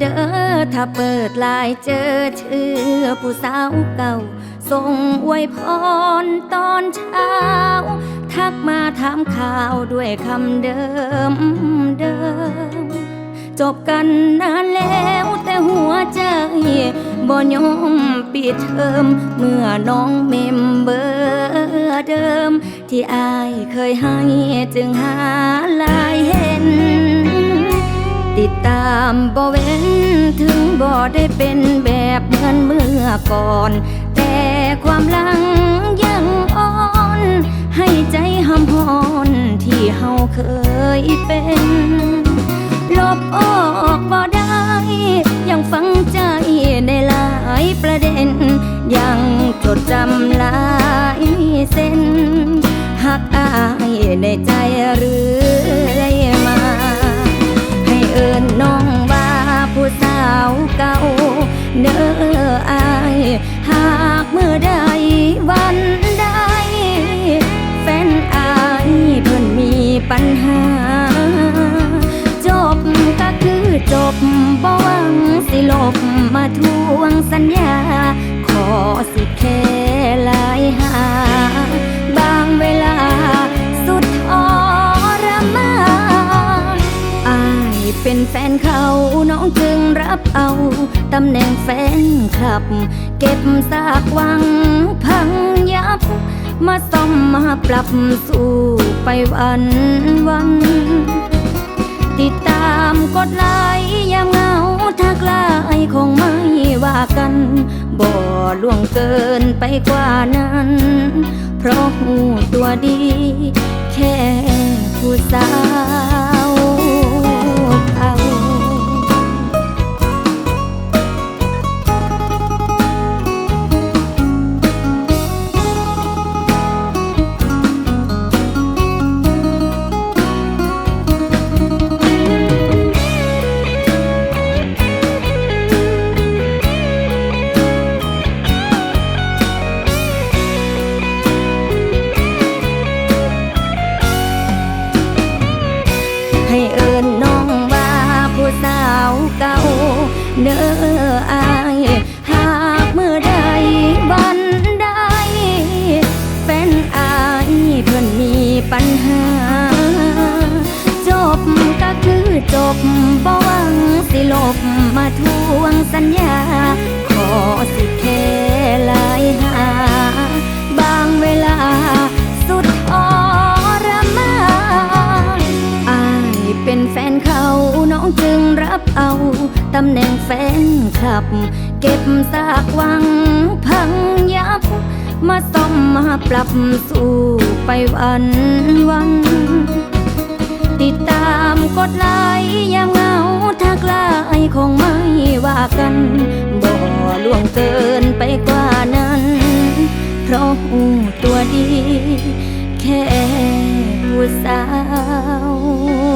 เด้อถ้าเปิดไลายเจอชื่อผู้สาวเก่าส่งอวยพรตอนเช้า ทักมาถามข่าวด้วยคำเดิมเดิม จบกันนานแล้วแต่หัวใจบ่ยอมปิดเทอมเมื่อน้องเมมเบอร์เดิม ที่อายเคยให้จึงหาลายเห็นามบ่เว้น ถึงบ่ได้เป็นแบบเหมือนเมื่อก่อน แต่ความลังยังอ่อน ให้ใจหำพอนที่เฮาเคยเป็น ลบออกบ่ได้ ยังฝังใจในหลายประเด็น ยังจดจำหลายเส้นหักอายในใจเรื่อ แฟนเขาน้องจึงรับเอาตำแหน่งแฟนคลับ เก็บซากวังพังยับ มาซ่อมมาปรับสู่ไปวันวัน ติดตามกดไลค์ยามเหงาทักไลน์คงไม่ว่ากัน บ่ล่วงเกินไปกว่านั้น เพราะหูตัวดี แค่ผู้สาว เน้ออาย หากเมื่อใดบันไดแฟนอายเพิ่นมีปัญหา จบก็คือจบบ่หวังสิลบมาทวงสัญญาขอ ตำแหน่งแฟนคลับ เก็บซากวังพังยับ มาซ่อมมาปรับสู่ไปวันวัน ติดตามกดไลค์ยามเหงาทักไลน์คงไม่ว่ากัน บ่ล่วงเกินไปกว่านั้น เพราะหูตัวดี แค่ผู้สาว